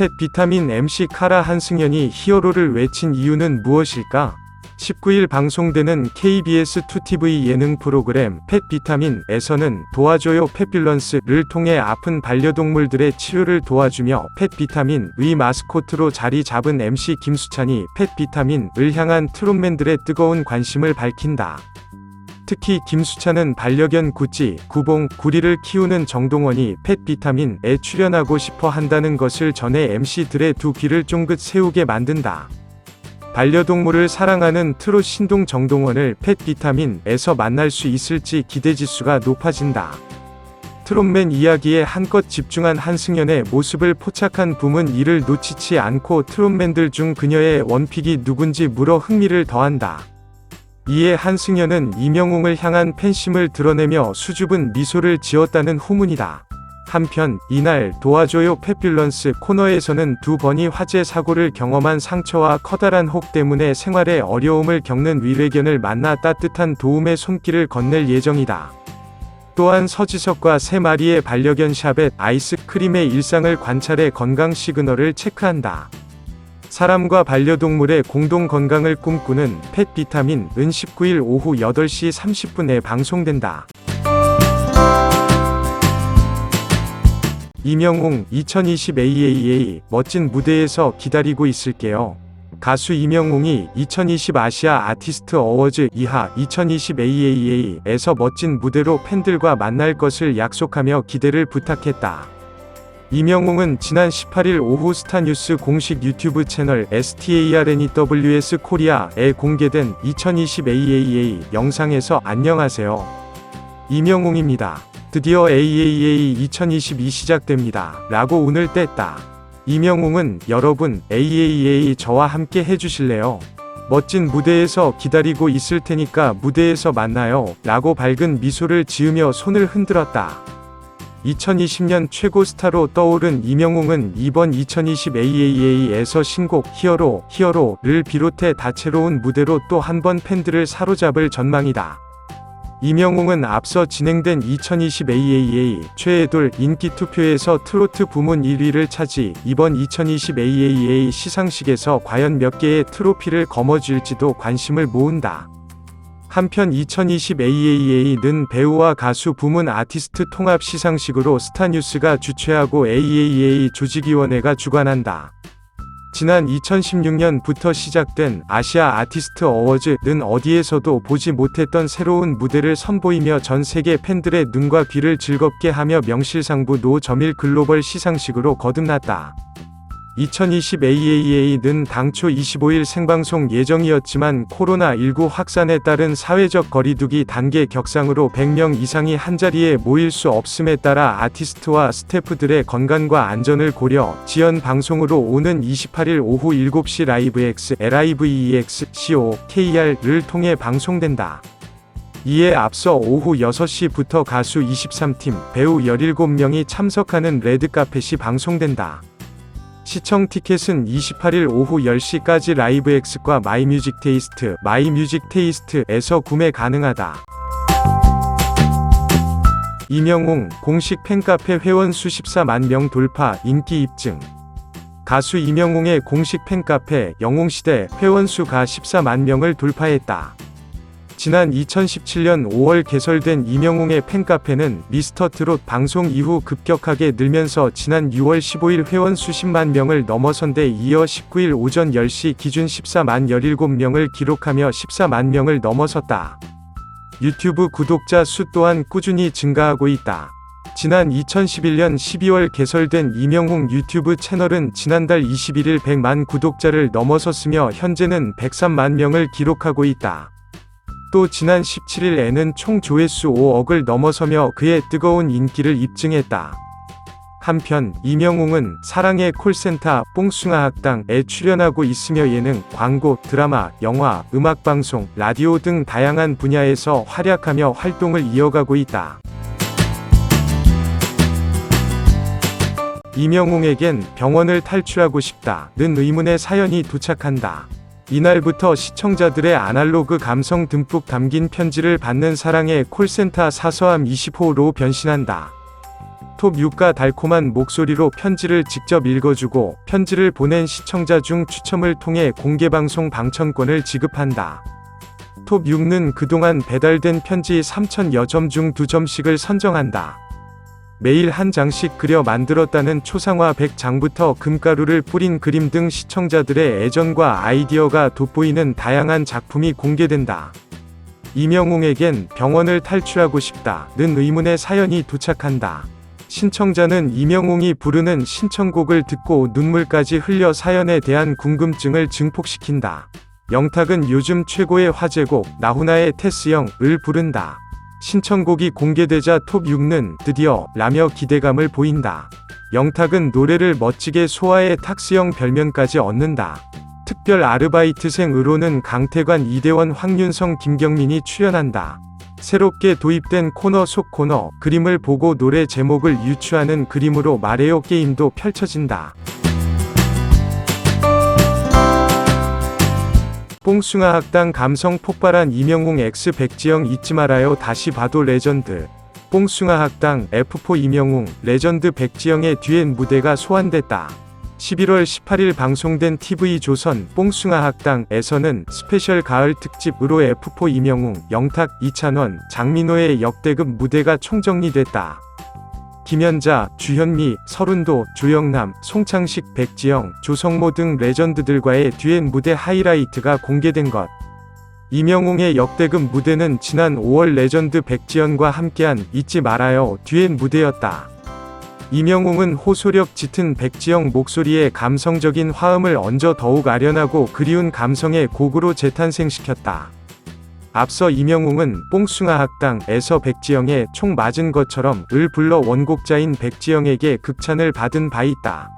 펫 비타민 MC 카라 한승연이 히어로를 외친 이유는 무엇일까? 19일 방송되는 KBS 2TV 예능 프로그램 펫 비타민에서는 도와줘요 펫밸런스를 통해 아픈 반려동물들의 치료를 도와주며 펫 비타민 의 마스코트로 자리 잡은 MC 김수찬이 펫 비타민을 향한 트롯맨들의 뜨거운 관심을 밝힌다. 특히 김수찬은 반려견 구찌, 구봉, 구리를 키우는 정동원이 펫 비타민에 출연하고 싶어 한다는 것을 전해 MC들의 두 귀를 쫑긋 세우게 만든다. 반려동물을 사랑하는 트롯 신동 정동원을 펫 비타민에서 만날 수 있을지 기대 지수가 높아진다. 트롯맨 이야기에 한껏 집중한 한승연의 모습을 포착한 붐은 이를 놓치지 않고 트롯맨들 중 그녀의 원픽이 누군지 물어 흥미를 더한다. 이에 한승연은 이명웅을 향한 팬심을 드러내며 수줍은 미소를 지었다는 후문이다. 한편 이날 도와줘요 펫뷸런스 코너에서는 두 번이 화재 사고를 경험한 상처와 커다란 혹 때문에 생활에 어려움을 겪는 위례견을 만나 따뜻한 도움의 손길을 건넬 예정이다. 또한 서지석과 세 마리의 반려견 샤벳 아이스크림의 일상을 관찰해 건강 시그널을 체크한다. 사람과 반려동물의 공동 건강을 꿈꾸는 펫 비타민은 19일 오후 8시 30분에 방송된다. 이명웅 2020 AAA 멋진 무대에서 기다리고 있을게요. 가수 이명웅이 2020 아시아 아티스트 어워즈 이하 2020 AAA에서 멋진 무대로 팬들과 만날 것을 약속하며 기대를 부탁했다. 이명웅은 지난 18일 오후 스타뉴스 공식 유튜브 채널 STARNEWS 코리아에 공개된 2020 AAA 영상에서 안녕하세요. 이명웅입니다. 드디어 AAA 2022 시작됩니다. 라고 운을 뗐다. 이명웅은 여러분 AAA 저와 함께 해주실래요? 멋진 무대에서 기다리고 있을 테니까 무대에서 만나요. 라고 밝은 미소를 지으며 손을 흔들었다. 2020년 최고 스타로 떠오른 이명웅은 이번 2020 AAA에서 신곡 히어로, 히어로를 비롯해 다채로운 무대로 또 한 번 팬들을 사로잡을 전망이다. 이명웅은 앞서 진행된 2020 AAA 최애돌 인기 투표에서 트로트 부문 1위를 차지 이번 2020 AAA 시상식에서 과연 몇 개의 트로피를 거머쥘지도 관심을 모은다. 한편 2020 AAA는 배우와 가수 부문 아티스트 통합 시상식으로 스타뉴스가 주최하고 AAA 조직위원회가 주관한다. 지난 2016년부터 시작된 아시아 아티스트 어워즈는 어디에서도 보지 못했던 새로운 무대를 선보이며 전 세계 팬들의 눈과 귀를 즐겁게 하며 명실상부 노점일 글로벌 시상식으로 거듭났다. 2020 AAA는 당초 25일 생방송 예정이었지만 코로나19 확산에 따른 사회적 거리두기 단계 격상으로 100명 이상이 한자리에 모일 수 없음에 따라 아티스트와 스태프들의 건강과 안전을 고려 지연 방송으로 오는 28일 오후 7시 라이브 X LIVEX CO KR을 통해 방송된다. 이에 앞서 오후 6시부터 가수 23팀, 배우 17명이 참석하는 레드카펫이 방송된다. 시청 티켓은 28일 오후 10시까지 라이브엑스과 마이뮤직 테이스트, 마이뮤직 테이스트에서 구매 가능하다. 이명웅 공식 팬카페 회원 수 14만 명 돌파 인기 입증. 가수 이명웅의 공식 팬카페 영웅시대 회원 수가 14만 명을 돌파했다. 지난 2017년 5월 개설된 이명웅의 팬카페는 미스터 트롯 방송 이후 급격하게 늘면서 지난 6월 15일 회원 수십만 명을 넘어선 데 이어 19일 오전 10시 기준 14만 17명을 기록하며 14만 명을 넘어섰다. 유튜브 구독자 수 또한 꾸준히 증가하고 있다. 지난 2011년 12월 개설된 이명웅 유튜브 채널은 지난달 21일 100만 구독자를 넘어섰으며 현재는 103만 명을 기록하고 있다. 또 지난 17일에는 총 조회수 5억을 넘어서며 그의 뜨거운 인기를 입증했다. 한편 이명웅은 사랑의 콜센터 뽕숭아 학당에 출연하고 있으며 예능, 광고, 드라마, 영화, 음악방송, 라디오 등 다양한 분야에서 활약하며 활동을 이어가고 있다. 이명웅에겐 병원을 탈출하고 싶다는 의문의 사연이 도착한다. 이날부터 시청자들의 아날로그 감성 듬뿍 담긴 편지를 받는 사랑의 콜센터 사서함 20호로 변신한다. 톱 6가 달콤한 목소리로 편지를 직접 읽어주고 편지를 보낸 시청자 중 추첨을 통해 공개방송 방청권을 지급한다. 톱 6는 그동안 배달된 편지 3천여 점 중 2점씩을 선정한다. 매일 한 장씩 그려 만들었다는 초상화 100장부터 금가루를 뿌린 그림 등 시청자들의 애정과 아이디어가 돋보이는 다양한 작품이 공개된다. 이명웅에겐 병원을 탈출하고 싶다는 의문의 사연이 도착한다. 신청자는 이명웅이 부르는 신청곡을 듣고 눈물까지 흘려 사연에 대한 궁금증을 증폭시킨다. 영탁은 요즘 최고의 화제곡 나훈아의 테스형을 부른다. 신청곡이 공개되자 톱 6는 드디어 라며 기대감을 보인다. 영탁은 노래를 멋지게 소화해 탁스형 별명까지 얻는다. 특별 아르바이트생으로는 강태관, 이대원, 황윤성, 김경민이 출연한다. 새롭게 도입된 코너 속 코너, 그림을 보고 노래 제목을 유추하는 그림으로 말해요 게임도 펼쳐진다. 뽕숭아 학당 감성 폭발한 이명웅 X 백지영 잊지 말아요 다시 봐도 레전드. 뽕숭아 학당 F4 이명웅 레전드 백지영의 듀엣 무대가 소환됐다. 11월 18일 방송된 TV조선 뽕숭아 학당에서는 스페셜 가을 특집으로 F4 이명웅, 영탁, 이찬원, 장민호의 역대급 무대가 총정리됐다. 김연자, 주현미, 서른도, 조영남, 송창식, 백지영, 조성모 등 레전드들과의 듀엣 무대 하이라이트가 공개된 것. 이명웅의 역대급 무대는 지난 5월 레전드 백지연과 함께한 잊지 말아요 듀엣 무대였다. 이명웅은 호소력 짙은 백지영 목소리에 감성적인 화음을 얹어 더욱 아련하고 그리운 감성의 곡으로 재탄생시켰다. 앞서 이명웅은 뽕숭아 학당에서 백지영의 총 맞은 것처럼 을 불러 원곡자인 백지영에게 극찬을 받은 바 있다.